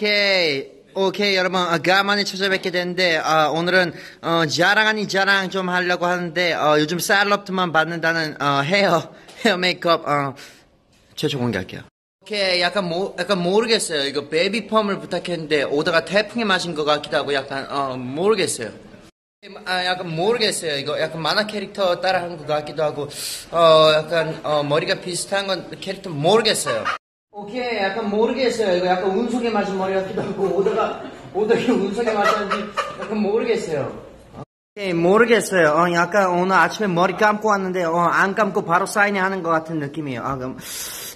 오케이. 오케이 여러분 아, 가만히 찾아뵙게 됐는데 아, 오늘은 어, 자랑 아닌 자랑 좀 하려고 하는데 어, 요즘 셀럽트만 받는다는 어, 헤어 헤어 메이크업 어, 최초 공개할게요. 오케이 약간 모 약간 모르겠어요. 이거 베이비 펌을 부탁했는데 오다가 태풍이 맞은 것 같기도 하고 약간 어, 모르겠어요. 아 약간 모르겠어요. 이거 약간 만화 캐릭터 따라한 것 같기도 하고 어 약간 어, 머리가 비슷한 건 캐릭터 모르겠어요. 오케이 약간 모르겠어요. 이거 약간 운석에 맞은 머리 같기도 하고 오다가 오다가 운석에 맞았는지 약간 모르겠어요. 오케이 모르겠어요. 어 약간 오늘 아침에 머리 감고 왔는데 어 안 감고 바로 사인하는 것 같은 느낌이에요. 아 그럼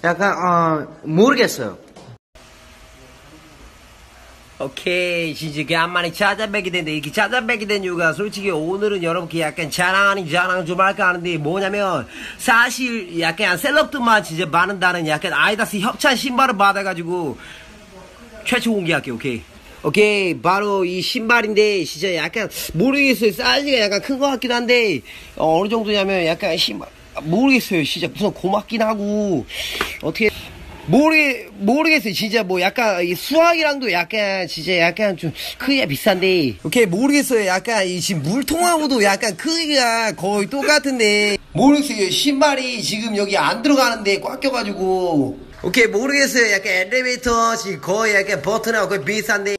약간 어 모르겠어요. 오케이 진짜 간만에 찾아뵙게 됐는데 이렇게 찾아뵙게 된 이유가 솔직히 오늘은 여러분께 약간 자랑 아닌 자랑 좀 할까 하는데 뭐냐면 사실 약간 셀럽들만 진짜 많은다는 약간 아이다스 협찬 신발을 받아가지고 최초 공개할게요 오케이? 오케이 바로 이 신발인데 진짜 약간 모르겠어요. 사이즈가 약간 큰 것 같기도 한데 어, 어느 정도냐면 약간 신발 모르겠어요. 진짜 무슨 고맙긴 하고 어떻게 모르 모르겠어요. 진짜 뭐 약간 이 수학이랑도 약간 진짜 약간 좀 크기가 비싼데. 오케이 모르겠어요. 약간 이 지금 물통하고도 약간 크기가 거의 똑같은데. 모르겠어요. 신발이 지금 여기 안 들어가는데 꽉 껴가지고. 오케이 모르겠어요. 약간 엘리베이터 지금 거의 약간 버튼하고 거의 비슷한데